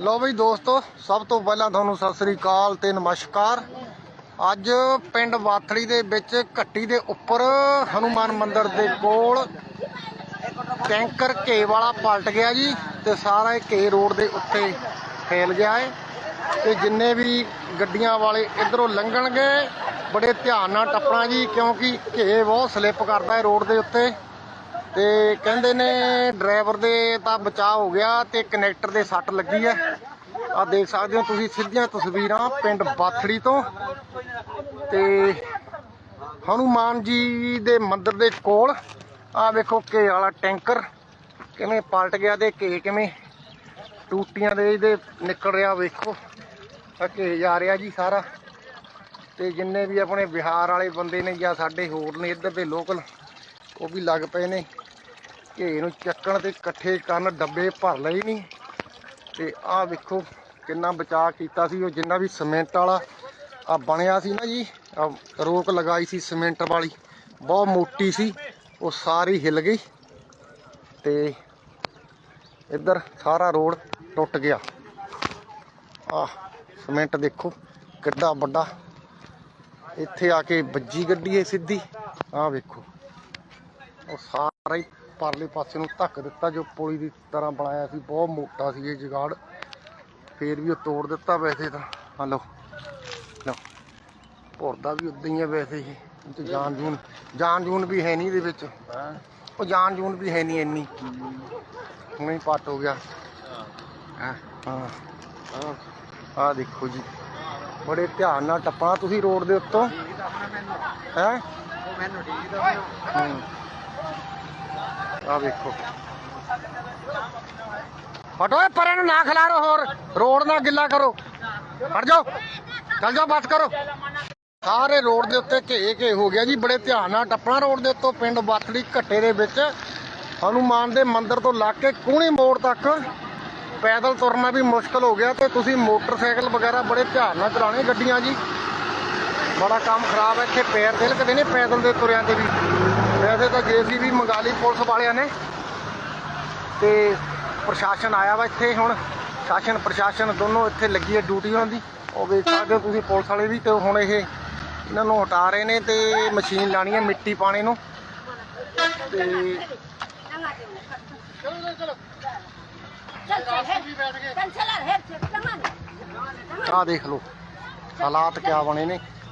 ਲੋ ਬਈ ਦੋਸਤੋ, ਸਭ ਤੋਂ ਪਹਿਲਾਂ ਤੁਹਾਨੂੰ ਸਤਿ ਸ੍ਰੀ ਅਕਾਲ ਤੇ ਨਮਸਕਾਰ। ਅੱਜ ਪਿੰਡ ਵਾਥੜੀ ਦੇ ਵਿੱਚ ਘੱਟੀ ਦੇ ਉੱਪਰ ਹਨੂਮਾਨ ਮੰਦਿਰ ਦੇ ਕੋਲ ਟੈਂਕਰ ਘੇ ਵਾਲਾ ਪਲਟ ਗਿਆ ਜੀ ਤੇ ਸਾਰਾ ਇਹ ਘੇ ਰੋਡ ਦੇ ਉੱਤੇ ਫੈਲ ਗਿਆ ਹੈ ਤੇ ਜਿੰਨੇ ਵੀ ਗੱਡੀਆਂ ਵਾਲੇ ਇਧਰੋਂ ਲੰਘਣਗੇ, ਬੜੇ ਧਿਆਨ ਨਾਲ ਟੱਪਣਾ ਜੀ, ਕਿਉਂਕਿ ਘੇ ਬਹੁਤ ਸਲਿੱਪ ਕਰਦਾ ਹੈ ਰੋਡ ਦੇ ਉੱਤੇ। ਤੇ ਕਹਿੰਦੇ ਨੇ ਡਰਾਈਵਰ ਦੇ ਤਾਂ ਬਚਾਅ ਹੋ ਗਿਆ ਤੇ ਕਨੈਕਟਰ ਦੇ ਸੱਟ ਲੱਗੀ ਹੈ। ਆ ਦੇਖ ਸਕਦੇ ਹੋ ਤੁਸੀਂ ਸਿੱਧੀਆਂ ਤਸਵੀਰਾਂ ਪਿੰਡ ਬਾਥੜੀ ਤੋਂ। ਤੇ ਹਨੂਮਾਨ ਜੀ ਦੇ ਮੰਦਿਰ ਦੇ ਕੋਲ ਆ ਵੇਖੋ ਘੇ ਵਾਲਾ ਟੈਂਕਰ ਕਿਵੇਂ ਪਲਟ ਗਿਆ ਤੇ ਘੇ ਕਿਵੇਂ ਟੂਟੀਆਂ ਦੇ ਇਹਦੇ ਨਿਕਲ ਰਿਹਾ ਵੇਖੋ। ਆ ਘੇ ਜਾ ਰਿਹਾ ਜੀ ਸਾਰਾ। ਤੇ ਜਿੰਨੇ ਵੀ ਆਪਣੇ ਬਿਹਾਰ ਵਾਲੇ ਬੰਦੇ ਨੇ ਜਾਂ ਸਾਡੇ ਹੋਰ ਨੇ ਇੱਧਰ ਦੇ ਲੋਕਲ, ਉਹ ਵੀ ਲੱਗ ਪਏ ਨੇ। ਘੇ ਨੂੰ ਚੱਕਣ ਤੇ ਇਕੱਠੇ ਕਰਨ ਡੱਬੇ ਭਰ ਲਏ ਨਹੀਂ ਤੇ ਆਹ ਵੇਖੋ ਕਿੰਨਾ ਬਚਾਅ ਕੀਤਾ ਸੀ, ਉਹ ਜਿੰਨਾ ਵੀ ਸੀਮੈਂਟ ਵਾਲਾ ਆ ਬਣਿਆ ਸੀ ਨਾ ਜੀ ਰੋਕ ਲਗਾਈ ਸੀ ਸਿਮੈਂਟ ਵਾਲੀ, ਬਹੁਤ ਮੋਟੀ ਸੀ, ਉਹ ਸਾਰੀ ਹਿੱਲ ਗਈ ਤੇ ਇੱਧਰ ਸਾਰਾ ਰੋਡ ਟੁੱਟ ਗਿਆ। ਆਹ ਸੀਮੈਂਟ ਦੇਖੋ ਕਿੱਡਾ ਵੱਡਾ, ਇੱਥੇ ਆ ਕੇ ਵੱਜੀ ਗੱਡੀ ਏ ਸਿੱਧੀ, ਆਹ ਵੇਖੋ, ਉਹ ਸਾਰਾ ਹੀ ਪਰਲੇ ਪਾਸੇ ਨੂੰ ਧੱਕ ਦਿੱਤਾ ਜੋ ਪੁਲੀ ਦੀ ਤਰ੍ਹਾਂ ਬਣਾਇਆ ਸੀ ਬਹੁਤ ਮੋਟਾ ਸੀ ਇਹ ਜਗਾੜ। ਫੇਰ ਵੀ ਉਹ ਤੋੜ ਦਿੱਤਾ ਵੈਸੇ ਤਾਂ। ਆ ਲਓ। ਲਓ। ਭੁਰਦਾ ਵੀ ਉਦਾਂ ਹੀ ਹੈ ਵੈਸੇ ਹੀ। 'ਚ ਜਾਨ ਜੂਨ ਜਾਨ ਜੂਨ ਵੀ ਹੈ ਨਹੀਂ ਇਹਦੇ ਵਿੱਚ। ਉਹ ਜਾਨ ਜੂਨ ਵੀ ਹੈ ਨਹੀਂ ਇੰਨੀ। ਹੁਣੇ ਹੀ ਪੱਟ ਹੋ ਗਿਆ। ਹਾਂ? ਹਾਂ। ਆ ਦੇਖੋ ਜੀ। ਬੜੇ ਧਿਆਨ ਨਾਲ ਟੱਪਣਾ ਤੁਸੀਂ ਰੋਡ ਦੇ ਉੱਤੋਂ। ਹੈ। ਆ ਵੇਖੋ। ਹਟੋ ਇਹ ਪਰੇ ਨੂੰ ਨਾ ਖਿਲਾਰੋ ਹੋਰ। ਰੋਡ ਨਾ ਗਿੱਲਾ ਕਰੋ। ਹਟ ਜਾਓ। ਚੱਲ ਜਾਓ, ਬਸ ਕਰੋ। ਸਾਰੇ ਰੋਡ ਦੇ ਉੱਤੇ ਘੇ ਘੇ ਹੋ ਗਿਆ ਜੀ, ਬੜੇ ਧਿਆਨ ਨਾਲ। ਟੱਪਣਾ ਰੋਡ ਦੇ ਉੱਤੋਂ, ਪਿੰਡ ਬਾਥੜੀ ਘੱਟੇ ਦੇ ਵਿੱਚ। ਹਨੂਮਾਨ ਦੇ ਮੰਦਿਰ ਤੋਂ ਲੱਗ ਕੇ ਕੂਣੀ ਮੋੜ ਤੱਕ ਪੈਦਲ ਤੁਰਨਾ ਵੀ ਮੁਸ਼ਕਲ ਹੋ ਗਿਆ ਤੇ ਤੁਸੀਂ ਮੋਟਰਸਾਈਕਲ ਵਗੈਰਾ ਬੜੇ ਧਿਆਨ ਨਾਲ ਚਲਾਉਣੇ ਗੱਡੀਆਂ ਜੀ। ਬੜਾ ਕੰਮ ਖਰਾਬ ਹੈ, ਇੱਥੇ ਪੈਰ ਤਿਲਕਦੇ ਨੇ ਪੈਦਲ ਦੇ ਤੁਰਿਆਂ ਤੇ ਵੀ। ਵੈਸੇ ਤਾਂ ਜੇਸੀਬੀ ਮੰਗਾ ਲਈ ਪੁਲਿਸ ਵਾਲਿਆਂ ਨੇ। ਤੇ ਪ੍ਰਸ਼ਾਸਨ ਆਇਆ ਵਾ ਇੱਥੇ ਹੁਣ। ਸ਼ਾਸਨ, ਪ੍ਰਸ਼ਾਸਨ ਦੋਨੋਂ ਇੱਥੇ ਲੱਗੀ ਹੈ ਡਿਊਟੀ ਉਹਨਾਂ ਦੀ। ਉਹ ਵੇਖ ਸਕਦੇ ਹੋ ਤੁਸੀਂ ਪੁਲਿਸ ਵਾਲੇ ਵੀ ਤੇ ਹੁਣ ਇਹ ਇਹਨਾਂ ਨੂੰ ਹਟਾ ਰਹੇ ਨੇ ਤੇ ਮਸ਼ੀਨ ਲਾਣੀ ਹੈ ਮਿੱਟੀ ਪਾਣੇ ਨੂੰ। ਤੇ ਆਹ ਦੇਖ ਲਓ, ਹਾਲਾਤ ਕਿਆ ਬਣੇ ਨੇ।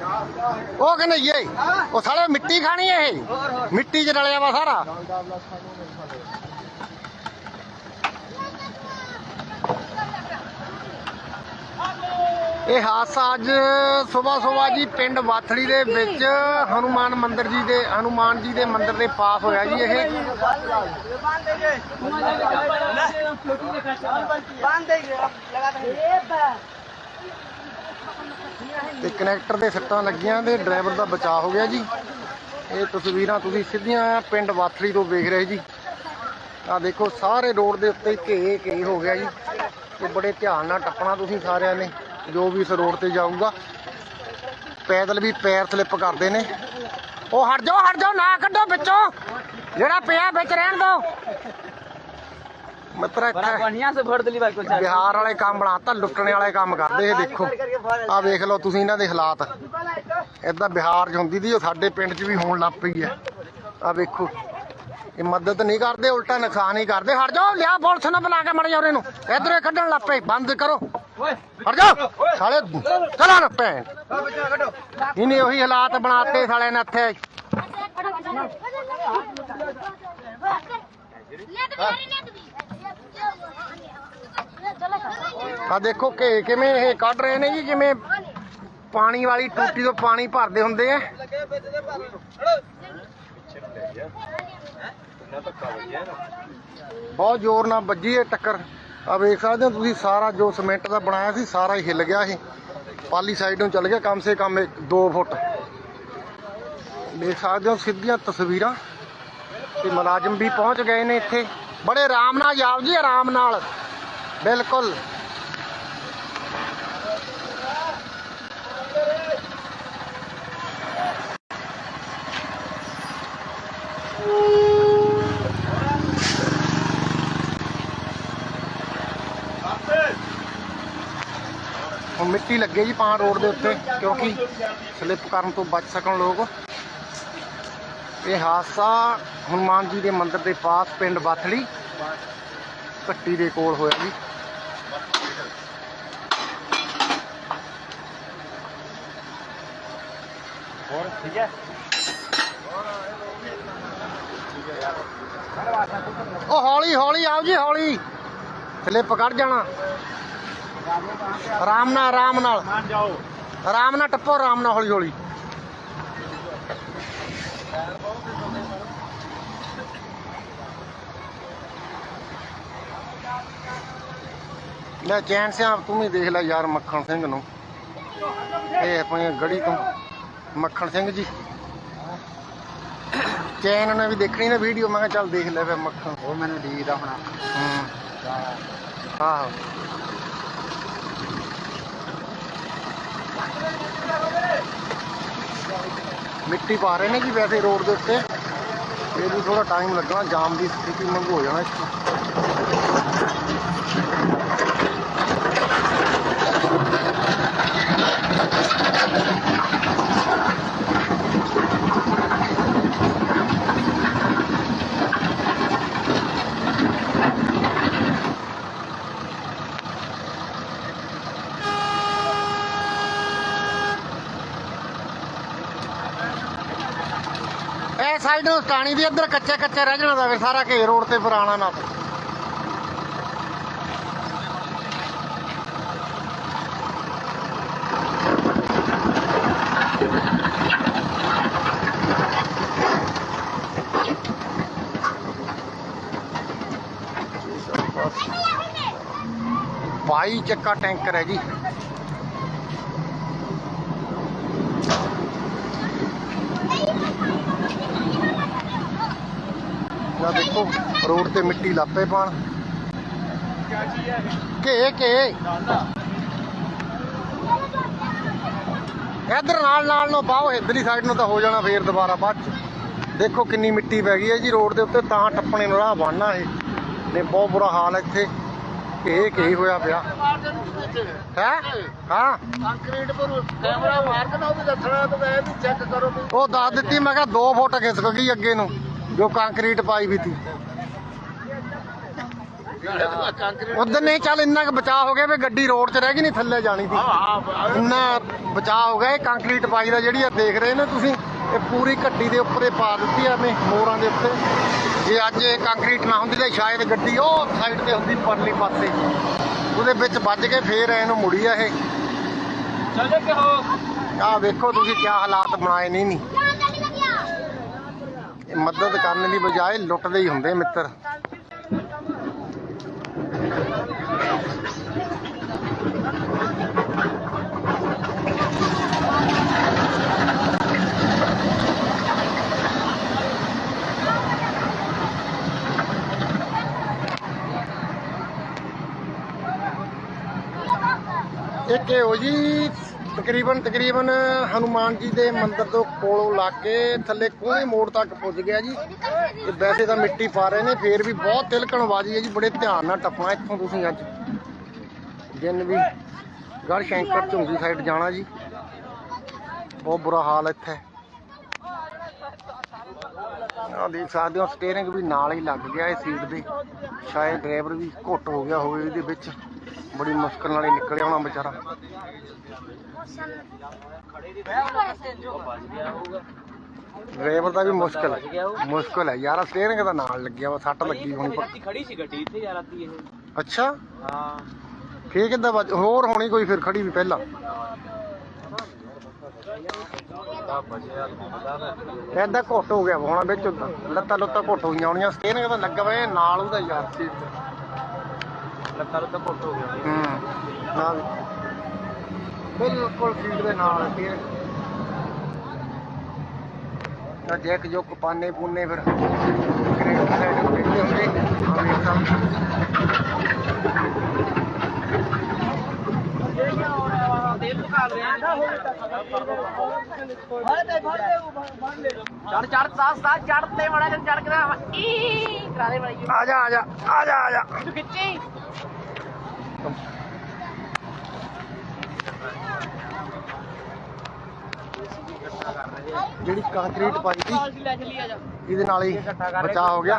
ਉਹ ਕਹਿੰਦੇ ਇਹ ਉਹ ਸਾਲੇ ਮਿੱਟੀ ਖਾਣੀ ਹੈ ਇਹ। ਮਿੱਟੀ 'ਚ ਰਲਿਆ ਵਾ ਸਾਰਾ। ਇਹ ਹਾਦਸਾ ਅੱਜ ਸਵੇਰ ਸਵੇਰ ਜੀ ਪਿੰਡ ਵਾਥੜੀ ਦੇ ਵਿੱਚ ਹਨੂਮਾਨ ਮੰਦਿਰ ਜੀ ਦੇ ਹਨੂਮਾਨ ਜੀ ਦੇ ਮੰਦਿਰ ਦੇ ਪਾਸ ਹੋਇਆ ਜੀ ਇਹ। ਤੇ ਕਨੈਕਟਰ ਦੇ ਸੱਟਾਂ ਲੱਗੀਆਂ ਤੇ ਡਰਾਈਵਰ ਦਾ ਬਚਾਅ ਹੋ ਗਿਆ ਜੀ। ਇਹ ਤਸਵੀਰਾਂ ਤੁਸੀਂ ਸਿੱਧੀਆਂ ਪਿੰਡ ਵਾਥੜੀ ਤੋਂ ਵੇਖ ਰਹੇ ਜੀ। ਆ ਦੇਖੋ, ਸਾਰੇ ਰੋਡ ਦੇ ਉੱਤੇ ਘੇ ਘੇ ਹੋ ਗਿਆ ਜੀ। ਤੇ ਬੜੇ ਧਿਆਨ ਨਾਲ ਟੱਪਣਾ ਤੁਸੀਂ ਸਾਰਿਆਂ ਨੇ, ਜੋ ਵੀ ਇਸ ਰੋਡ ਤੇ ਜਾਊਗਾ। ਪੈਦਲ ਵੀ ਪੈਰ ਸਲਿੱਪ ਕਰਦੇ ਨੇ। ਉਹ ਹਟ ਜਾਓ ਹਟ ਜਾਓ, ਨਾ ਕੱਢੋ ਵਿੱਚੋਂ। ਜਿਹੜਾ ਪਿਆ ਵਿੱਚ ਰਹਿਣ ਦਿਓ। ਮਿੱਤਰਾ बड़ा ਇੱਥੇ बढ़िया से भर दिली भाई को चार ਬਿਹਾਰ ਵਾਲੇ ਕੰਮ ਬਣਾਤਾ ਲੁੱਟਣੇ ਵਾਲੇ ਕੰਮ ਕਰਦੇ ਇਹ ਦੇਖੋ ਆਹ ਵੇਖ ਲਓ ਤੁਸੀਂ ਇਹਨਾਂ ਦੇ ਹਾਲਾਤ ਏਦਾਂ ਬਿਹਾਰ 'ਚ ਹੁੰਦੀ ਦੀ ਉਹ ਸਾਡੇ ਪਿੰਡ 'ਚ ਵੀ ਹੋਣ ਲੱਗ ਪਈ ਹੈ ਆਹ ਵੇਖੋ ਇਹ ਮਦਦ ਨਹੀਂ ਕਰਦੇ ਉਲਟਾ ਨੁਕਸਾਨ ਹੀ ਕਰਦੇ ਹਟ ਜਾਓ ਲਿਆ ਪੁਲਿਸ ਨੂੰ ਬੁਲਾ ਕੇ ਮੜ ਜਾ ਉਹਨੂੰ ਇਧਰੇ ਕੱਢਣ ਲੱਗ ਪਏ ਬੰਦ ਕਰੋ ਹਟ ਜਾਓ ਸਾਲੇ ਚਲਾ ਨਾ ਭੈਣ ਇਹਨੇ ਉਹੀ ਹਾਲਾਤ ਬਣਾਤੇ ਸਾਲੇ ਨੇ ਇੱਥੇ ਆ ਦੇਖੋ ਕਿ ਕਿਵੇਂ ਇਹ ਕੱਢ ਰਹੇ ਨੇ ਜੀ ਜਿਵੇਂ ਪਾਣੀ ਵਾਲੀ ਟੂਟੀ ਤੋਂ ਪਾਣੀ ਭਰਦੇ ਹੁੰਦੇ ਆ। ਬਹੁਤ ਜ਼ੋਰ ਨਾਲ ਵੱਜੀ ਇਹ ਟੱਕਰ। ਆ ਵੇਖ ਸਕਦੇ ਹੋ ਤੁਸੀਂ, ਸਾਰਾ ਜੋ ਸੀਮੈਂਟ ਦਾ ਬਣਾਇਆ ਸੀ, ਸਾਰਾ ਹੀ ਹਿੱਲ ਗਿਆ ਇਹ ਪਾਲੀ ਸਾਈਡ ਨੂੰ ਚੱਲ ਗਿਆ, ਕਮ ਸੇ ਕਮ 2 ਫੁੱਟ। ਦੇਖ ਸਕਦੇ ਹੋ ਸਿੱਧੀਆਂ ਤਸਵੀਰਾਂ ਤੇ ਮੁਲਾਜ਼ਮ ਵੀ ਪਹੁੰਚ ਗਏ ਨੇ ਇੱਥੇ। ਬੜੇ ਆਰਾਮ ਨਾਲ ਜਾਓ ਜੀ, ਆਰਾਮ ਨਾਲ। ਬਿਲਕੁਲ। ਹੁਣ ਮਿੱਟੀ ਲੱਗੇ ਜੀ ਪਾਂ ਰੋਡ ਦੇ ਉੱਤੇ, ਕਿਉਂਕਿ ਸਲਿੱਪ ਕਰਨ ਤੋਂ ਬਚ ਸਕਣ ਲੋਕ। ਇਹ ਹਾਦਸਾ ਹਨੂਮਾਨ ਜੀ ਦੇ ਮੰਦਿਰ ਦੇ ਪਾਸ ਪਿੰਡ ਬਾਥੜੀ ਕੱਟੀ ਦੇ ਕੋਲ ਹੋਇਆ ਜੀ। ਹੋਰ ਠੀਕ ਹੈ ਉਹ ਹੌਲੀ ਹੌਲੀ ਆਓ ਜੀ ਹੌਲੀ। ਸਲਿੱਪ ਕੱਢ ਜਾਣਾ। ਆਰਾਮ ਨਾਲ ਆਰਾਮ ਨਾਲ। ਮਾਨ ਜਾਓ। ਆਰਾਮ ਨਾਲ ਟੱਪੋ ਆਰਾਮ ਨਾਲ ਹੌਲੀ ਹੌਲੀ। ਲੈ ਚੈਨ ਸਿਆ ਤੂੰ ਵੀ ਦੇਖ ਲੈ ਯਾਰ ਮੱਖਣ ਸਿੰਘ ਨੂੰ। ਇਹ ਆਪਣੀ ਗੜੀ ਤੋਂ ਮੱਖਣ ਸਿੰਘ ਜੀ। ਚੈਨ ਨੇ ਵੀ ਦੇਖਣੀ ਨਾ ਵੀਡੀਓ ਮੈਂ ਕਿਹਾ ਚੱਲ ਦੇਖ ਲੈ ਫਿਰ ਮੱਖਣ। ਉਹ ਮੈਨੂੰ ਦੀਦਾ ਹੁਣ। ਹੂੰ। ਆਹੋ। ਮਿੱਟੀ ਪਾ ਰਹੇ ਨੇ ਜੀ ਵੈਸੇ ਰੋਡ ਦੇ ਉੱਤੇ। ਇਹ ਵੀ ਥੋੜਾ ਟਾਈਮ ਲੱਗਣਾ ਜਾਮ ਦੀ ਸਥਿਤੀ ਮੰਗ ਹੋ ਜਾਣਾ ਇੱਥੇ। ਇਹ ਸਾਈਡ ਨੂੰ ਟਾਣੀ ਦੀ, ਇੱਧਰ ਕੱਚੇ ਕੱਚੇ ਰਹਿ ਜਾਣਾ ਦਾ ਫਿਰ ਸਾਰਾ ਘੇ ਰੋਡ ਤੇ ਫਿਰ ਆਉਣਾ ਨਾ ਬਾਈ ਚੱਕਾ ਟੈਂਕਰ ਹੈ ਜੀ। ਨਾ ਦੇਖੋ ਰੋਡ ਤੇ ਮਿੱਟੀ ਲਾਪੇ ਪਾਣ ਘੇ ਘੇ। ਇਧਰ ਨਾਲ ਨਾਲ ਨੂੰ ਬਾਹੋ ਇਧਰਲੀ ਸਾਈਡ ਨੂੰ ਤਾਂ ਹੋ ਜਾਣਾ ਫੇਰ ਦੁਬਾਰਾ ਬਾਅਦ ਚ। ਦੇਖੋ ਕਿੰਨੀ ਮਿੱਟੀ ਪੈ ਗਈ ਹੈ ਜੀ ਰੋਡ ਦੇ ਉੱਤੇ ਤਾਂ ਟੱਪਣੇ ਨੂੰ ਰਾਹ ਬਣਨਾ ਇਹ। ਨੇ ਬਹੁਤ ਬੁਰਾ ਹਾਲ ਹੈ ਇੱਥੇ। ਘੇ ਘੇ ਹੋਇਆ ਪਿਆ। ਹੈ? ਹਾਂ। ਕੰਕਰੀਟ ਪਰ ਕੈਮਰਾ ਮਾਰ ਕੇ ਨਾ ਉਹ ਦੱਸਣਾ ਤੇ ਮੈਂ ਵੀ ਚੈੱਕ ਕਰੋ ਉਹ ਦੱਸ ਦਿੱਤੀ ਮੈਂ ਕਿਹਾ 2 ਫੁੱਟ ਖਿਸਕ ਗਈ ਅੱਗੇ ਨੂੰ। ਜੋ ਕੰਕਰੀਟ ਪਾਈ ਵੀ ਤੀ। ਉਧਰ ਨਹੀਂ ਚੱਲ ਇੰਨਾ ਕੁ ਬਚਾਅ ਹੋ ਗਿਆ ਵੀ ਗੱਡੀ ਰੋਡ 'ਚ ਰਹਿ ਗਈ ਨਹੀਂ ਥੱਲੇ ਜਾਣੀ ਸੀ ਹਾਂ ਇੰਨਾ ਬਚਾਅ ਹੋ ਗਿਆ ਇਹ ਕੰਕਰੀਟ ਪਾਈ ਦਾ ਜਿਹੜੀ ਆ ਦੇਖ ਰਹੇ ਨੇ ਤੁਸੀਂ ਇਹ ਪੂਰੀ ਗੱਡੀ ਦੇ ਉੱਪਰ ਪਾ ਦਿੱਤੀ ਆ ਨੇ ਮੋਰਾਂ ਦੇ ਉੱਤੇ। ਜੇ ਅੱਜ ਇਹ ਕੰਕਰੀਟ ਨਾ ਹੁੰਦੀ ਤਾਂ ਸ਼ਾਇਦ ਗੱਡੀ ਉਹ ਸਾਈਡ ਤੇ ਹੁੰਦੀ ਪਰਲੀ ਪਾਸੇ। ਉਹਦੇ ਵਿੱਚ ਵੱਜ ਕੇ ਫੇਰ ਐ ਨੂੰ ਮੁੜੀ ਆ ਇਹ। ਚਲੇ ਕਿ ਹੋ ਆਹ ਵੇਖੋ ਤੁਸੀਂ ਕੀ ਹਾਲਾਤ ਬਣਾਏ ਨਹੀਂ ਨਹੀਂ ਇਹ ਮਦਦ ਕਰਨ ਦੀ ਬਜਾਏ ਲੁੱਟਦੇ ਹੀ ਹੁੰਦੇ ਮਿੱਤਰ। ਇੱਕ ਇਹੋ ਜੀ ਤਕਰੀਬਨ ਤਕਰੀਬਨ ਹਨੂਮਾਨ ਜੀ ਦੇ ਮੰਦਿਰ ਤੋਂ ਕੋਲੋਂ ਲੱਗ ਕੇ ਥੱਲੇ ਕੋਹੇ ਮੋੜ ਤੱਕ ਪੁੱਜ ਗਿਆ ਜੀ। ਤੇ ਵੈਸੇ ਤਾਂ ਮਿੱਟੀ ਪਾ ਰਹੇ ਨੇ, ਫੇਰ ਵੀ ਬਹੁਤ ਤਿਲਕਣ ਬਾਜੀ ਹੈ ਜੀ, ਬੜੇ ਧਿਆਨ ਨਾਲ ਟੱਪਣਾ ਇੱਥੋਂ ਤੁਸੀਂ ਅੱਜ। ਜਿੰਨ ਵੀ ਗੜ ਸ਼ੰਕਰ ਝੁੰਗੀ ਸਾਈਡ ਜਾਣਾ ਜੀ। ਬਹੁਤ ਬੁਰਾ ਹਾਲ ਇੱਥੇ। ਆ ਦੇਖ ਸਕਦੇ ਹੋ ਸਟੀਅਰਿੰਗ ਵੀ ਨਾਲ ਹੀ ਲੱਗ ਗਿਆ ਇਹ ਸੀਟ ਦੇ। ਸ਼ਾਇਦ ਡਰਾਈਵਰ ਵੀ ਘੁੱਟ ਹੋ ਗਿਆ ਹੋਵੇ ਇਹਦੇ ਵਿੱਚ। ਬੜੀ ਮੁਸ਼ਕਲ ਨਾਲ ਹੀ ਨਿਕਲਿਆ ਹੋਣਾ ਵਿਚਾਰਾ। ਡਰਾਈਵਰ ਦਾ ਵੀ ਮੁਸ਼ਕਲ ਹੈ। ਮੁਸ਼ਕਲ ਹੈ। ਯਾਰ ਸਟੀਅਰਿੰਗ ਦਾ ਨਾਲ ਲੱਗਿਆ ਵਾ ਸੱਟ ਲੱਗੀ ਹੋਣੀ ਪੱਕੀ ਖੜੀ ਸੀ ਗੱਡੀ ਇੱਥੇ ਯਾਰ ਆਤੀ ਇਹ। ਅੱਛਾ? ਹਾਂ। ਫੇਰ ਕਿੱਦਾਂ ਵੱਜ ਹੋਰ ਹੋਣੀ ਕੋਈ ਫਿਰ ਖੜੀ ਵੀ ਪਹਿਲਾਂ। ਦਾ ਦਾ ਐਦਾਂ ਘੁੱਟ ਹੋ ਗਿਆ ਹੋਣਾ ਵਿੱਚ ਲੱਤਾਂ ਲੁੱਤਾਂ ਘੁੱਟ ਹੋਈਆਂ ਹੋਣੀਆਂ। ਸਟੀਅਰਿੰਗ ਤਾਂ ਲੱਗਾ ਵਾ ਨਾਲ ਉਹਦਾ ਯਾਰ ਤੇ ਲੱਤਾਂ ਲੱਤਾਂ ਘੁੱਟ ਹੋ ਗਿਆ ਹੂੰ। ਨਾਲ ਬਿਲਕੁਲ ਸੀਟ ਦੇ ਨਾਲ ਫਿਰ ਨਾ ਜੈਕ ਜੋ ਪਾਨੇ ਪੁੰਨੇ ਫਿਰ ਗ੍ਰੇਡ ਸਾਈਡ ਹੁੰਦੇ ਤਾਂ ਚੜ ਚੜ ਸਾਸ ਸਾਸ ਚੜ ਤੇ ਬੜਾ ਚੜ ਕੇ ਨਾ ਈ ਕਰਾ ਦੇ ਬੜੀ ਆ ਜਾ ਆ ਜਾ ਆ ਜਾ ਆ ਜਾ। ਤੂੰ ਖਿੱਚੀ। ਜਿਹੜੀ ਕੰਕਰੀਟ ਪਾਈ ਸੀ ਇਹਦੇ ਨਾਲ ਹੀ ਬਚਾਅ ਹੋ ਗਿਆ।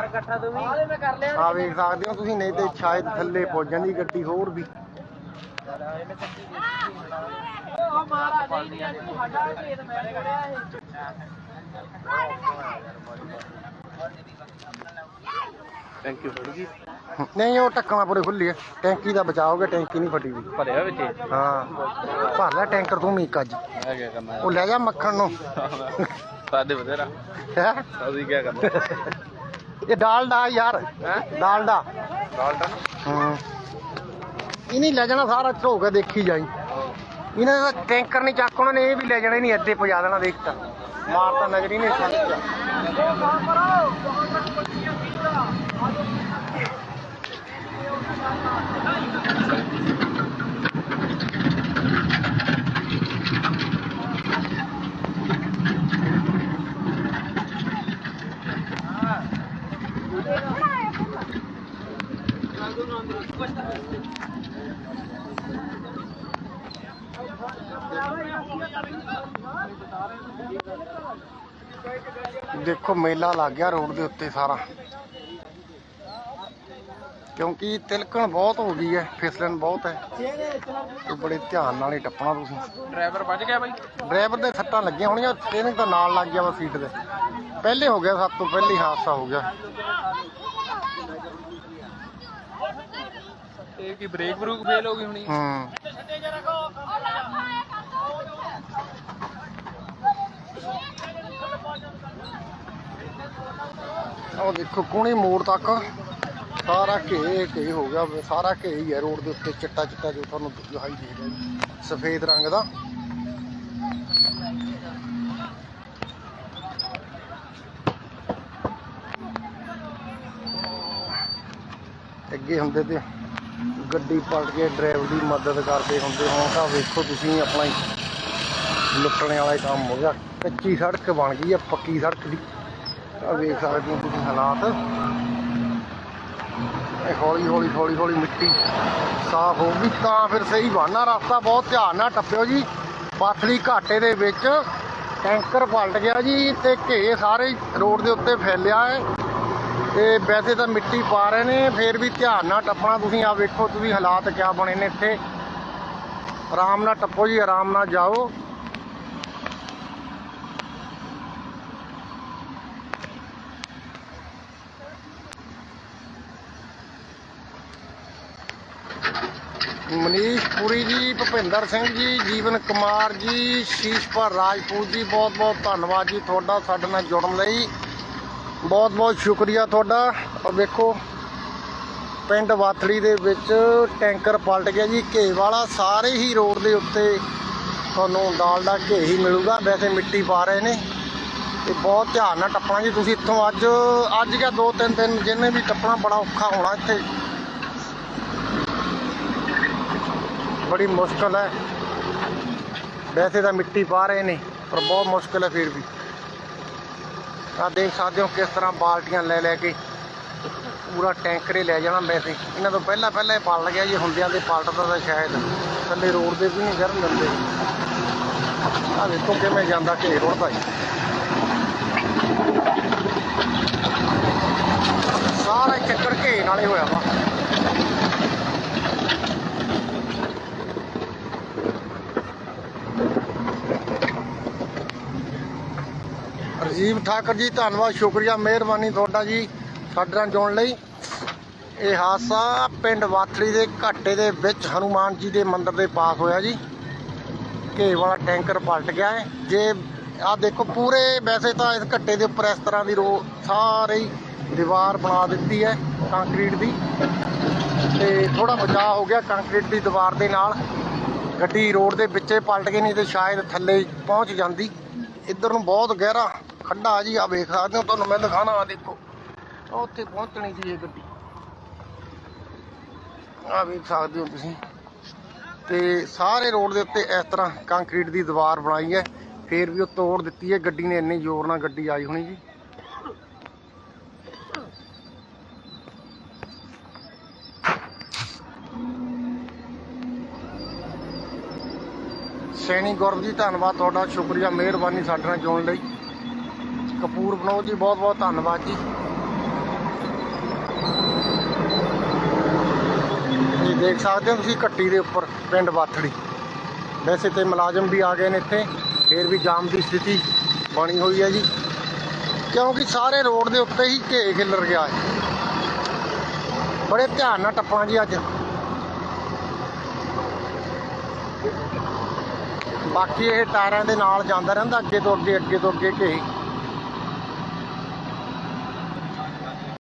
ਆ ਵੇਖ ਸਕਦੇ ਹੋ ਤੁਸੀਂ ਨਹੀਂ ਤੇ ਸ਼ਾਇਦ ਥੱਲੇ ਪੁੱਜ ਜਾਂਦੀ ਗੱਡੀ ਹੋਰ ਵੀ। ਉਹ ਮਾਰਾ ਨਹੀਂ ਨਹੀਂ ਅੱਜ ਤੂੰ ਸਾਡਾ ਖੇਤ ਮੈਂ ਕਰਿਆ ਇਹ। ਥੈਂਕ ਯੂ ਨਹੀਂ ਉਹ ਟੱਕਣਾ ਪੂਰੇ ਖੁੱਲੀ ਹੈ ਟੈਂਕੀ ਦਾ ਗਿਆ ਟੈਂਕੀ ਨਹੀਂ ਫਟੀ ਵੀ ਭਰਿਆ ਵਿੱਚ? ਹਾਂ। ਭਰ ਲੈ ਟੈਂਕਰ ਤੂੰ ਮੀਕ ਅੱਜ ਹੈ ਕੀ ਕਰਨਾ ਉਹ ਲੈ ਜਾ ਮੱਖਣ ਨੂੰ। ਸਾਡੇ ਬਥੇਰਾ। ਹੈ? ਅਸੀਂ ਕੀ ਕਰਨਾ? ਇਹ ਡਾਲਡਾ ਯਾਰ। ਡਾਲਡਾ। ਡਾਲਟਾ ਹਾਂ। ਇਹ ਨਹੀਂ ਲੈ ਜਾਣਾ ਸਾਰਾ ਢੋ ਕੇ ਦੇਖੀ ਜਾਈ। ਇਹਨਾਂ ਦਾ ਟੈਂਕਰ ਨਹੀਂ ਚੱਕ ਉਹਨਾਂ ਨੇ ਇਹ ਵੀ ਲੈ ਜਾਣਾ ਨਹੀਂ ਅੱਧੇ ਪਜਾ ਦੇਣਾ ਦੇਖ ਤਾਂ। ਮਾਰ ਤਾਂ ਨਜ਼ਰ ਹੀ ਨਹੀਂ ਸਕਦਾ ਦੇਖੋ ਮੇਲਾ ਲੱਗ ਗਿਆ ਰੋਡ ਦੇ ਉੱਤੇ ਸਾਰਾ ਕਿਉਂਕਿ ਤਿਲਕਣ ਬਹੁਤ ਹੋ ਗਈ ਹੈ ਫਿਸਲਣ ਬਹੁਤ ਹੈ। ਤੇ ਬੜੇ ਧਿਆਨ ਨਾਲ ਹੀ ਟੱਪਣਾ ਤੁਸੀਂ। ਡਰਾਈਵਰ ਵੱਜ ਗਿਆ ਬਾਈ। ਡਰਾਈਵਰ ਦੇ ਸੱਟਾਂ ਲੱਗੀਆਂ ਹੋਣੀਆਂ ਟ੍ਰੇਨਿੰਗ ਤਾਂ ਨਾਲ ਲੱਗ ਗਿਆ ਵਾ ਸੀਟ ਦੇ। ਪਹਿਲੇ ਹੋ ਗਿਆ ਸਭ ਤੋਂ ਪਹਿਲੇ ਹਾਦਸਾ ਹੋ ਗਿਆ। ਇਹ ਕੀ ਬ੍ਰੇਕ ਬਰੂਕ ਫੇਲ ਹੋ ਗਈ ਹੋਣੀ? ਹੂੰ। ਉਹ ਦੇਖੋ ਕੋਣੀ ਮੋੜ ਤੱਕ। ਸਾਰਾ ਘੇ ਘੇ ਹੋ ਗਿਆ। ਸਾਰਾ ਘੇ ਹੀ ਹੈ ਰੋਡ ਦੇ ਉੱਤੇ, ਚਿੱਟਾ ਚਿੱਟਾ ਜੋ ਤੁਹਾਨੂੰ ਦਿਖਾਈ ਦੇ ਰਿਹਾ ਸਫੇਦ ਰੰਗ ਦਾ। ਅੱਗੇ ਹੁੰਦੇ ਤੇ ਗੱਡੀ ਪਲਟ ਕੇ ਡਰਾਈਵਰ ਦੀ ਮਦਦ ਕਰਦੇ ਹੁੰਦੇ ਹੁਣ ਤਾਂ ਵੇਖੋ ਤੁਸੀਂ ਆਪਣਾ ਹੀ ਲੁੱਟਣੇ ਵਾਲਾ ਕੰਮ ਹੋ ਗਿਆ। ਕੱਚੀ ਸੜਕ ਬਣ ਗਈ ਹੈ, ਪੱਕੀ ਸੜਕ ਦੀ। ਆ ਵੇਖ ਸਕਦੇ ਹੋ ਤੁਸੀਂ ਹਾਲਾਤ। ਇਹ ਹੌਲੀ ਹੌਲੀ ਹੌਲੀ ਹੌਲੀ ਮਿੱਟੀ ਸਾਫ਼ ਹੋ ਤਾਂ ਫਿਰ ਸਹੀ ਬਣਨਾ ਰਸਤਾ ਬਹੁਤ ਧਿਆਨ ਨਾਲ ਟੱਪਿਓ ਜੀ। ਪਾਥੜੀ ਘਾਟੇ ਦੇ ਵਿੱਚ ਟੈਂਕਰ ਪਲਟ ਗਿਆ ਜੀ ਤੇ ਘੇ ਸਾਰੇ ਰੋਡ ਦੇ ਉੱਤੇ ਫੈਲਿਆ ਹੈ। ਤੇ ਵੈਸੇ ਤਾਂ ਮਿੱਟੀ ਪਾ ਰਹੇ ਨੇ, ਫੇਰ ਵੀ ਧਿਆਨ ਨਾਲ ਟੱਪਣਾ, ਤੁਸੀਂ ਆ ਵੇਖੋ, ਤੁਸੀਂ ਹਾਲਾਤ ਕਿਆ ਬਣੇ ਨੇ ਇੱਥੇ। ਆਰਾਮ ਨਾਲ ਟੱਪੋ ਜੀ, ਆਰਾਮ ਨਾਲ ਜਾਓ। ਮਨੀਸ਼ ਪੁਰੀ ਜੀ, ਭੁਪਿੰਦਰ ਸਿੰਘ ਜੀ, ਜੀਵਨ ਕੁਮਾਰ ਜੀ, ਸ਼ੀਸ਼ਪਰ ਰਾਜਪੂਤ ਜੀ ਬਹੁਤ ਬਹੁਤ ਧੰਨਵਾਦ ਜੀ ਤੁਹਾਡਾ ਸਾਡੇ ਨਾਲ ਜੁੜਨ ਲਈ। ਬਹੁਤ ਬਹੁਤ ਸ਼ੁਕਰੀਆ ਤੁਹਾਡਾ। ਔਰ ਵੇਖੋ, ਪਿੰਡ ਵਾਥੜੀ ਦੇ ਵਿੱਚ ਟੈਂਕਰ ਪਲਟ ਗਿਆ ਜੀ। ਘੇ ਵਾਲਾ ਸਾਰੇ ਹੀ ਰੋਡ ਦੇ ਉੱਤੇ ਤੁਹਾਨੂੰ ਦਾਲ ਦਾ ਘੇ ਹੀ ਮਿਲੂਗਾ। ਵੈਸੇ ਮਿੱਟੀ ਪਾ ਰਹੇ ਨੇ। ਤੇ ਬਹੁਤ ਧਿਆਨ ਨਾਲ ਟੱਪਣਾ ਜੀ ਤੁਸੀਂ ਇੱਥੋਂ ਅੱਜ। ਅੱਜ ਜਾਂ ਦੋ ਤਿੰਨ ਦਿਨ ਜਿਹਨੇ ਵੀ ਟੱਪਣਾ ਬੜਾ ਔਖਾ ਹੋਣਾ ਇੱਥੇ। ਬੜੀ ਮੁਸ਼ਕਲ ਹੈ। ਵੈਸੇ ਤਾਂ ਮਿੱਟੀ ਪਾ ਰਹੇ ਨੇ, ਪਰ ਬਹੁਤ ਮੁਸ਼ਕਲ ਹੈ ਫਿਰ ਵੀ। ਆ ਦੇਖ ਸਕਦੇ ਹੋ ਕਿਸ ਤਰ੍ਹਾਂ ਬਾਲਟੀਆਂ ਲੈ ਲੈ ਕੇ ਪੂਰਾ ਟੈਂਕਰੇ ਲੈ ਜਾਣਾ ਵੈਸੇ। ਇਹਨਾਂ ਤੋਂ ਪਹਿਲਾਂ ਪਹਿਲਾਂ ਇਹ ਪਲਟ ਗਿਆ ਜੀ, ਹੁੰਦਿਆਂ ਦੇ ਪਲਟਦਾ ਤਾਂ ਸ਼ਾਇਦ। ਥੱਲੇ ਰੋਡ ਦੇ ਵੀ ਨਹੀਂ ਕਰਨ ਦਿੰਦੇ। ਆ ਦੇਖੋ ਕਿਵੇਂ ਜਾਂਦਾ ਘੇਰ ਉੜਦਾ ਜੀ ਸਾਰਾ ਚੱਕਰ ਘੇ ਨਾਲੇ ਹੋਇਆ ਵਾ। ਰਜੀਵ ਠਾਕਰ ਜੀ, ਧੰਨਵਾਦ, ਸ਼ੁਕਰੀਆ, ਮਿਹਰਬਾਨੀ ਤੁਹਾਡਾ ਜੀ, ਸਾਡੇ ਨਾਲ ਜੁੜਨ ਲਈ। ਇਹ ਹਾਦਸਾ ਪਿੰਡ ਵਾਥੜੀ ਦੇ ਘਾਟੇ ਦੇ ਵਿੱਚ ਹਨੂਮਾਨ ਜੀ ਦੇ ਮੰਦਿਰ ਦੇ ਪਾਸ ਹੋਇਆ ਜੀ। ਘੇ ਵਾਲਾ ਟੈਂਕਰ ਪਲਟ ਗਿਆ ਹੈ। ਜੇ ਆ ਦੇਖੋ, ਪੂਰੇ ਵੈਸੇ ਤਾਂ ਇਸ ਘੱਟੇ ਦੇ ਉੱਪਰ ਇਸ ਤਰ੍ਹਾਂ ਦੀ ਰੋ, ਸਾਰੀ ਦੀਵਾਰ ਬਣਾ ਦਿੱਤੀ ਹੈ ਕੰਕਰੀਟ ਦੀ। ਤੇ ਥੋੜਾ ਬਚਾਅ ਹੋ ਗਿਆ ਕੰਕਰੀਟ ਦੀ ਦੀਵਾਰ ਦੇ ਨਾਲ। ਗੱਡੀ ਰੋਡ ਦੇ ਵਿੱਚੇ ਪਲਟ ਗਈ, ਨਹੀਂ ਤੇ ਸ਼ਾਇਦ ਥੱਲੇ ਪਹੁੰਚ ਜਾਂਦੀ। ਇੱਧਰ ਨੂੰ ਬਹੁਤ ਗਹਿਰਾ ਖੱਡਾ ਜੀ ਆ ਵੇਖ ਸਕਦੇ ਹੋ, ਤੁਹਾਨੂੰ ਮੈਂ ਦਿਖਾਣਾ ਆ ਦੇਖੋ। ਉੱਥੇ ਪਹੁੰਚਣੀ ਸੀ ਇਹ ਗੱਡੀ। ਆ ਵੇਖ ਸਕਦੇ ਹੋ ਤੁਸੀਂ। ਤੇ ਸਾਰੇ ਰੋਡ ਦੇ ਉੱਤੇ ਇਸ ਤਰ੍ਹਾਂ ਕੰਕਰੀਟ ਦੀ ਦੀਵਾਰ ਬਣਾਈ ਹੈ। ਫੇਰ ਵੀ ਉਹ ਤੋੜ ਦਿੱਤੀ ਹੈ। ਗੱਡੀ ਨੇ ਇੰਨੇ ਜ਼ੋਰ ਨਾਲ ਗੱਡੀ ਆਈ ਹੋਣੀ ਜੀ। ਸੈਣੀ ਗੁਰਬ ਜੀ, ਧੰਨਵਾਦ ਤੁਹਾਡਾ। ਸ਼ੁਕਰੀਆ, ਮਿਹਰਬਾਨੀ ਸਾਡੇ ਨਾਲ ਜੁੜਨ ਲਈ। ਕਪੂਰ ਬਨੋਦ ਜੀ, ਬਹੁਤ ਬਹੁਤ ਧੰਨਵਾਦ ਜੀ। ਇਹ ਦੇਖ ਸਕਦੇ ਹੋ ਤੁਸੀਂ ਘੱਟੀ ਦੇ ਉੱਪਰ, ਪਿੰਡ ਬਾਥੜੀ। ਵੈਸੇ ਤੇ ਮੁਲਾਜ਼ਮ ਵੀ ਆ ਗਏ ਨੇ ਇੱਥੇ, ਫੇਰ ਵੀ ਜਾਮ ਦੀ ਸਥਿਤੀ ਬਣੀ ਹੋਈ ਹੈ ਜੀ। ਕਿਉਂਕਿ ਸਾਰੇ ਰੋਡ ਦੇ ਉੱਤੇ ਹੀ ਘੇ ਖਿਲਰ ਗਿਆ ਹੈ। ਬੜੇ ਧਿਆਨ ਨਾਲ ਟੱਪਾਂ ਜੀ ਅੱਜ। ਬਾਕੀ ਇਹ ਟਾਇਰਾਂ ਦੇ ਨਾਲ ਜਾਂਦਾ ਰਹਿੰਦਾ, ਅੱਗੇ ਤੋਂ ਅੱਗੇ ਅੱਗੇ ਤੋਂ ਅੱਗੇ ਘੇ